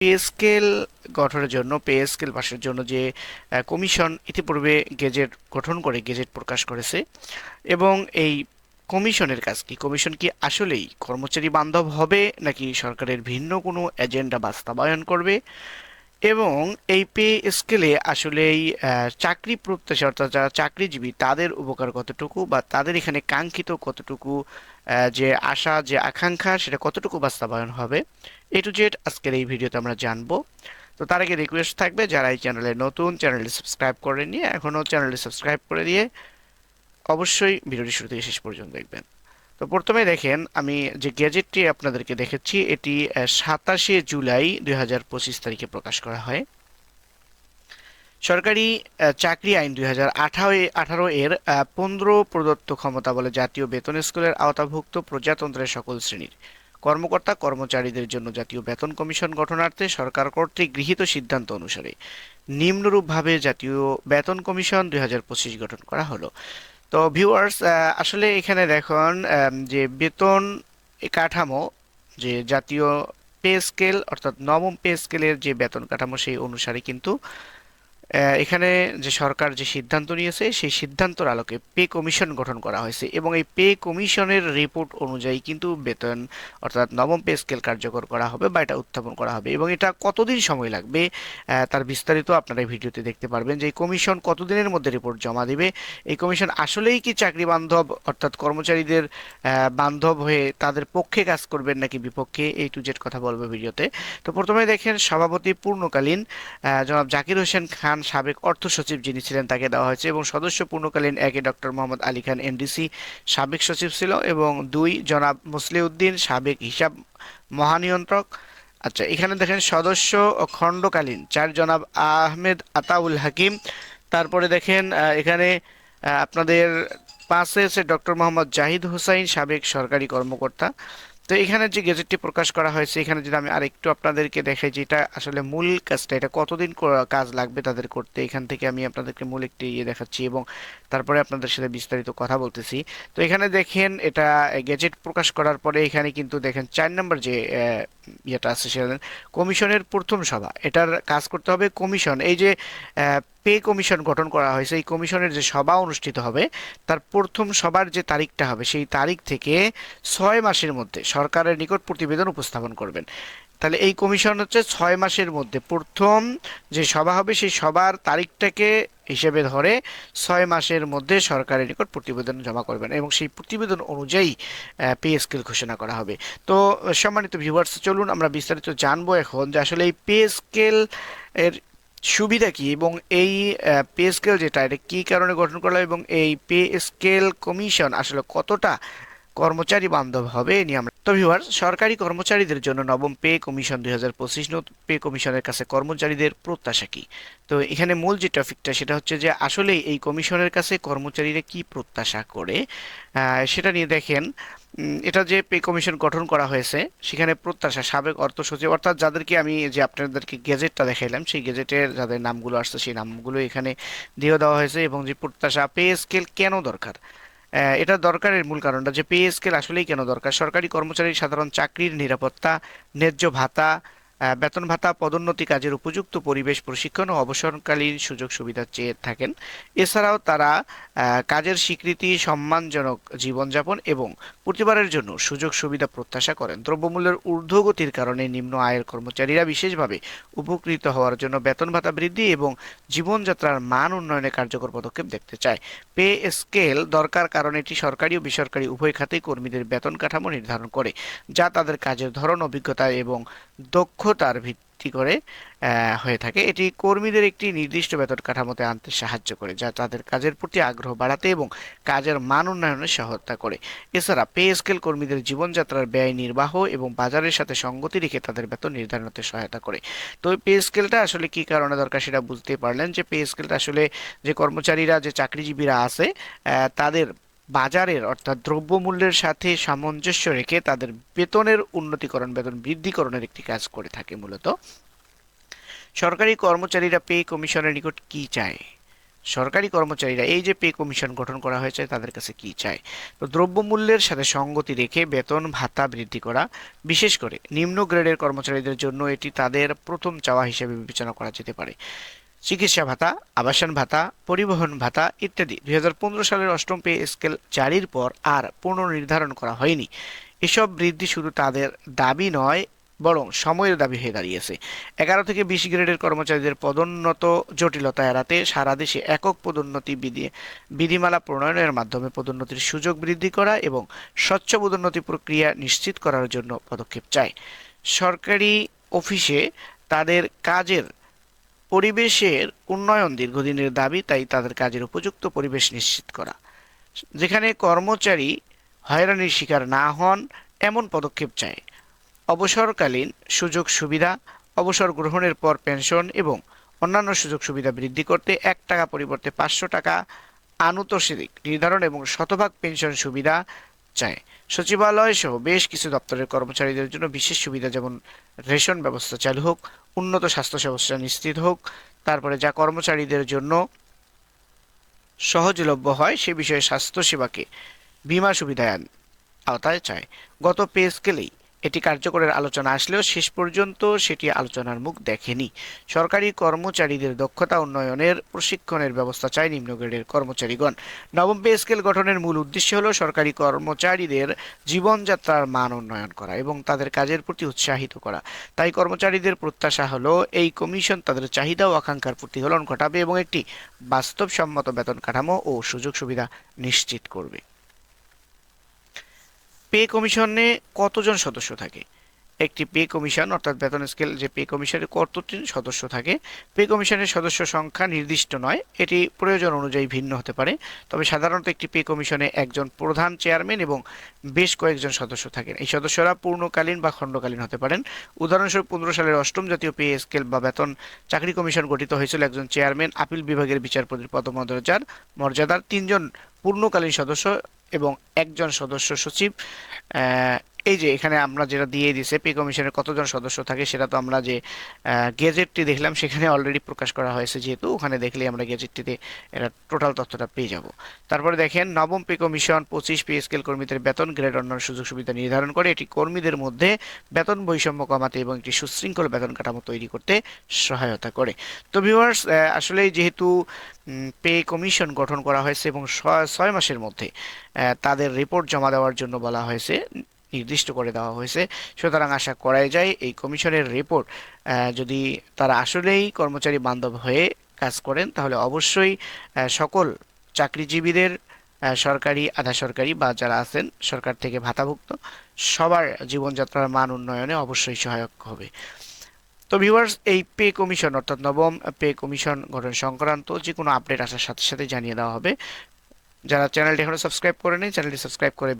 Pay scale গঠনের জন্য, pay scale জন্য যে কমিশন ইতিপূর্বে গেজেট গঠন করে, গেজেট প্রকাশ করেছে এবং এই কমিশনের কাজ কি? কমিশন কি আসলেই কর্মচারী বান্ধব হবে নাকি সরকারের ভিন্ন কোনো এজেন্ডা বাস্তবায়ন করবে? এবং এই পে স্কেলে আসলেই আহ, চাকরি প্রত্যাশা অর্থাৎ যারা চাকরিজীবী তাদের উপকার কতটুকু বা তাদের এখানে কাঙ্ক্ষিত কতটুকু যে আশা যে আকাঙ্ক্ষা সেটা কতটুকু বাস্তবায়ন হবে? এ টু জেড আজকের এই ভিডিওতে আমরা জানব। তো তার আগে রিকোয়েস্ট থাকবে যারা এই চ্যানেলে নতুন চ্যানেলটি সাবস্ক্রাইব করেননি এখনও চ্যানেলটি সাবস্ক্রাইব করে দিয়ে অবশ্যই ভিডিওটি শুরু থেকে শেষ পর্যন্ত দেখবেন। তো প্রথমে দেখেন, আমি যে গ্যাজেটটি আপনাদেরকে দেখাচ্ছি এটি সাতাশে জুলাই দুই হাজার পঁচিশ তারিখে প্রকাশ করা হয়। সরকারি চাকরি আইন দুই হাজার আঠারো এর পনেরো প্রদত্ত ক্ষমতা বলে জাতীয় বেতন স্কুলের আওতাভুক্ত প্রজাতন্ত্রের সকল শ্রেণির কর্মকর্তা, কর্মচারীদের জন্য জাতীয় বেতন কমিশন গঠনার্থে সরকার কর্তৃক গৃহীত সিদ্ধান্ত অনুসারে নিম্নরূপভাবে জাতীয় বেতন কমিশন দুই গঠন করা হলো। তো ভিউয়ার্স আসলে এখানে দেখুন যে বেতন কাঠামো, যে জাতীয় পে স্কেল অর্থাৎ নবম পে স্কেলের যে বেতন কাঠামো, সেই অনুসারে কিন্তু এখানে যে সরকার যে সিদ্ধান্ত নিয়েছে, সেই সিদ্ধান্তর আলোকে পে কমিশন গঠন করা হয়েছে এবং এই পে কমিশনের রিপোর্ট অনুযায়ী কিন্তু বেতন অর্থাৎ নবম পে স্কেল কার্যকর করা হবে বা এটা উত্থাপন করা হবে এবং এটা কতদিন সময় লাগবে তার বিস্তারিত আপনারা ভিডিওতে দেখতে পারবেন যে এই কমিশন কতদিনের মধ্যে রিপোর্ট জমা দিবে, এই কমিশন আসলেই কি চাকরি বান্ধব অর্থাৎ কর্মচারীদের বান্ধব হয়ে তাদের পক্ষে কাজ করবেন নাকি বিপক্ষে এই টু জেড কথা বলব ভিডিওতে। তো প্রথমে দেখেন সভাপতি পূর্ণকালীন জনাব জাকির হোসেন খান সাবেক অর্থ সচিব যিনি ছিলেন তাকে দেওয়া হয়েছে এবং সদস্য পূর্ণকালীন একে ডক্টর মোহাম্মদ আলী খান এনডিসি সাবেক সচিব ছিল এবং দুই জনাব মুসলিউদ্দিন সাবেক হিসাব মহানিয়ন্ত্রক। আচ্ছা এখানে দেখেন সদস্য খণ্ডকালীন, চার জনাব আহমেদ আতাউল হাকিম। তারপরে দেখেন এখানে আপনাদের পাশে আছে ডক্টর মোহাম্মদ জাহিদ হুসাইন, সাবেক সরকারি কর্মকর্তা। তো এখানে যে গেজেটটি প্রকাশ করা হয়েছে, এখানে যদি আমি আরেকটু আপনাদেরকে দেখাই যে এটা আসলে মূল কাজটা, এটা কতদিন কাজ লাগবে তাদের করতে, এখান থেকে আমি আপনাদেরকে মূল একটি ইয়ে দেখাচ্ছি এবং তারপরে আপনাদের সাথে বিস্তারিত কথা বলতেছি। তো এখানে দেখেন, এটা গেজেট প্রকাশ করার পরে এখানে কিন্তু দেখেন চার নম্বর যে ইয়েটা আছে সেটা কমিশনের প্রথম সভা। এটার কাজ করতে হবে কমিশন। এই যে পে কমিশন গঠন করা হয়েছে। এই কমিশনের যে সভা অনুষ্ঠিত হবে, তার প্রথম সভার যে তারিখটা হবে, সেই তারিখ থেকে ছয় মাসের মধ্যে সরকারের নিকট প্রতিবেদন উপস্থাপন করবেন। তাহলে এই কমিশন হচ্ছে ছয় মাসের মধ্যে। প্রথম যে সভা হবে, সেই সভার তারিখটাকে হিসেবে ধরে ছয় মাসের মধ্যে সরকারের নিকট প্রতিবেদন জমা করবেন এবং সেই প্রতিবেদন অনুযায়ী পে স্কেল ঘোষণা করা হবে। তো, সম্মানিত ভিউয়ার্স চলুন আমরা বিস্তারিত জানব এখন যে আসলে এই পে স্কেল এর সুবিধা কি? এবং এই পে স্কেল যেটা, এটা কী কারণে গঠন করা এবং এই পে স্কেল কমিশন আসলে কতটা কর্মচারী বান্ধব হবে এ নিয়ে আমরা তো ভিউয়ার সরকারি কর্মচারীদের জন্য নবম পে কমিশন দুই হাজার পঁচিশ পে কমিশনের কাছে কর্মচারীদের প্রত্যাশা কি? তো এখানে মূল যে টপিকটা সেটা হচ্ছে যে আসলে এই কমিশনের কাছে কর্মচারীরা কি প্রত্যাশা করে? সেটা নিয়ে দেখেন এটা যে পে কমিশন গঠন করা হয়েছে, সেখানে প্রত্যাশা, সাবেক অর্থ সচিব, অর্থাৎ যাদেরকে আমি যে আপনাদেরকে গেজেটটা দেখাইলাম, সেই গেজেটের যাদের নামগুলো আসছে, সেই নামগুলো এখানে দিয়ে দেওয়া হয়েছে এবং যে প্রত্যাশা, পে স্কেল কেন দরকার? এটা দরকারের মূল কারণটা যে পে স্কেল আসলেই কেন দরকার? সরকারি কর্মচারীর সাধারণ চাকরির নিরাপত্তা, ন্যায্য ভাতা বেতন ভাতা, পদোন্নতি কাজের উপযুক্ত পরিবেশ, প্রশিক্ষণ ও অবসরকালীন সুযোগ সুবিধা চেয়ে থাকেন। এছাড়াও তারা কাজের স্বীকৃতি, সম্মানজনক জীবনযাপন এবং প্রতিবারের জন্য সুযোগ সুবিধা প্রত্যাশা করেন। দ্রব্যমূল্যের ঊর্ধ্বগতির কারণে নিম্ন আয়ের কর্মচারীরা বিশেষভাবে উপকৃত হওয়ার জন্য বেতন ভাতা বৃদ্ধি এবং জীবনযাত্রার মান উন্নয়নে কার্যকর পদক্ষেপ দেখতে চায়। পে স্কেল দরকার কারণ এটি সরকারি ও বেসরকারি উভয় খাতেই কর্মীদের বেতন কাঠামো নির্ধারণ করে, যা তাদের কাজের ধরন, অভিজ্ঞতা এবং দক্ষতার ভিত্তি করে হয়ে থাকে। এটি কর্মীদের একটি নির্দিষ্ট বেতন কাঠামোতে আনতে সাহায্য করে, যা তাদের কাজের প্রতি আগ্রহ বাড়াতে এবং কাজের মান উন্নয়নে সহায়তা করে। এছাড়া পে স্কেল কর্মীদের জীবনযাত্রার ব্যয় নির্বাহ এবং বাজারের সাথে সঙ্গতি রেখে তাদের বেতন নির্ধারণে সহায়তা করে। তো পে স্কেলটা আসলে কি কারণে দরকার সেটা বুঝতে পারলেন যে, পে স্কেলটা আসলে যে কর্মচারীরা, যে চাকরিজীবীরা আছে তাদের বাজারের, অর্থাৎ দ্রব্যমূল্যের সাথে সামঞ্জস্য রেখে তাদের বেতনের উন্নতিকরণ, বেতন বৃদ্ধিকরণের একটি কাজ করে থাকে মূলত। সরকারি কর্মচারীরা পে কমিশনের নিকট কি চায়? সরকারি কর্মচারীরা এই যে পে কমিশন গঠন করা হয়েছে, তাদের কাছে কি চায়? তো দ্রব্যমূল্যের সাথে সঙ্গতি রেখে বেতন ভাতা বৃদ্ধি করা, বিশেষ করে নিম্ন গ্রেডের কর্মচারীদের জন্য এটি তাদের প্রথম চাওয়া হিসেবে বিবেচনা করা যেতে পারে। চিকিৎসা ভাতা, আবাসন ভাতা, পরিবহন ভাতা ইত্যাদি। দুই হাজার পনেরো সালের অষ্টম পে স্কেল জারির পর আর পুনর্নির্ধারণ করা হয়নি। এসব বৃদ্ধি শুধু তাদের দাবি নয়, বরং সময়ের দাবি হয়ে দাঁড়িয়েছে। এগারো থেকে বিশ গ্রেডের কর্মচারীদের পদোন্নত জটিলতা এড়াতে সারা দেশে একক পদোন্নতি বিধি বিধিমালা প্রণয়নের মাধ্যমে পদোন্নতির সুযোগ বৃদ্ধি করা এবং স্বচ্ছ পদোন্নতি প্রক্রিয়া নিশ্চিত করার জন্য পদক্ষেপ চায়। সরকারি অফিসে তাদের কাজের পরিবেশের উন্নয়ন দীর্ঘদিনের দাবি, তাই তাদের কাজের উপযুক্ত পরিবেশ নিশ্চিত করা। যেখানে কর্মচারী হয়রানির শিকার না হন, এমন পদক্ষেপ চায় অবসরকালীন সুযোগ সুবিধা, অবসর গ্রহণের পর পেনশন এবং অন্যান্য সুযোগ সুবিধা বৃদ্ধি করতে এক টাকা পরিবর্তে পাঁচশো টাকা আনুতোষিক নির্ধারণ এবং শতভাগ পেনশন সুবিধা চায়। সচিবালয় সহ বেশ কিছু দপ্তরের কর্মচারীদের জন্য বিশেষ সুবিধা যেমন রেশন ব্যবস্থা চালু হোক, উন্নত স্বাস্থ্য ব্যবস্থা নিশ্চিত হোক, তারপরে যা কর্মচারীদের জন্য সহজলভ্য হয় সে বিষয়ে স্বাস্থ্যসেবাকে বীমা সুবিধায় আওতায় চায়। গত পে স্কেলেই এটি কার্যকরের আলোচনা আসলেও শেষ পর্যন্ত সেটি আলোচনার মুখ দেখেনি। সরকারি কর্মচারীদের দক্ষতা উন্নয়নের প্রশিক্ষণের ব্যবস্থা চায় নিম্ন গ্রেডের কর্মচারীগণ। নবম পে স্কেল গঠনের মূল উদ্দেশ্য হল সরকারি কর্মচারীদের জীবনযাত্রার মান উন্নয়ন করা এবং তাদের কাজের প্রতি উৎসাহিত করা। তাই কর্মচারীদের প্রত্যাশা হলো এই কমিশন তাদের চাহিদা ও আকাঙ্ক্ষার প্রতিফলন ঘটাবে এবং একটি বাস্তবসম্মত বেতন কাঠামো ও সুযোগ সুবিধা নিশ্চিত করবে। পে কমিশনে কতজন সদস্য থাকে? একটি পে কমিশন, অর্থাৎ বেতন স্কেল, যে পে কমিশনের কতটি সদস্য থাকে, পে কমিশনের সদস্য সংখ্যা নির্দিষ্ট নয়। এটি প্রয়োজন অনুযায়ী ভিন্ন হতে পারে। তবে সাধারণত একটি পে কমিশনে একজন প্রধান চেয়ারম্যান এবং বেশ কয়েকজন সদস্য থাকেন। এই সদস্যরা পূর্ণকালীন বা খণ্ডকালীন হতে পারেন। উদাহরণস্বরূপ, পনেরো সালের অষ্টম জাতীয় পে স্কেল বা বেতন চাকরি কমিশন গঠিত হয়েছিল একজন চেয়ারম্যান, আপিল বিভাগের বিচারপতির পদমর্যাদার মর্যাদার তিনজন পূর্ণকালীন সদস্য এবং একজন সদস্য সচিব এই যে এখানে আমরা যেটা দিয়ে দিছে পে কমিশনের কতজন সদস্য থাকে সেটা তো আমরা যে গেজেটটি দেখলাম সেখানে অলরেডি প্রকাশ করা হয়েছে যেহেতু, ওখানে দেখলে আমরা গেজেটটিতে এটা টোটাল তথ্যটা পেয়ে যাব। তারপরে দেখেন, নবম পে কমিশন পঁচিশ পে স্কেল কর্মীদের বেতন গ্রেড অন্যান্য সুযোগ সুবিধা নির্ধারণ করে এটি কর্মীদের মধ্যে বেতন বৈষম্য কমাতে এবং একটি সুশৃঙ্খল বেতন কাঠামো তৈরি করতে সহায়তা করে। তো ভিউয়ার্স আসলে যেহেতু পে কমিশন গঠন করা হয়েছে এবং ছয় মাসের মধ্যে তাদের রিপোর্ট জমা দেওয়ার জন্য বলা হয়েছে নির্দিষ্ট করে দেওয়া হয়েছে। সুতরাং আশা করাই যায় এই কমিশনের রিপোর্ট যদি তারা আসলেই কর্মচারী বান্ধব হয়ে কাজ করেন, তাহলে অবশ্যই সকল চাকরিজীবীদের সরকারি, আধা সরকারি বা যারা আছেন, সরকার থেকে ভাতাভুক্ত, সবার জীবনযাত্রার মান উন্নয়নে অবশ্যই সহায়ক হবে। তো ভিউয়ার্স এই পে কমিশন অর্থাৎ নবম পে কমিশন গঠন সংক্রান্ত যে কোনো আপডেট আসার সাথে সাথে জানিয়ে দেওয়া হবে। যারা চ্যানেলটি এখনও সাবস্ক্রাইব করেনি চ্যানেলটি সাবস্ক্রাইব করে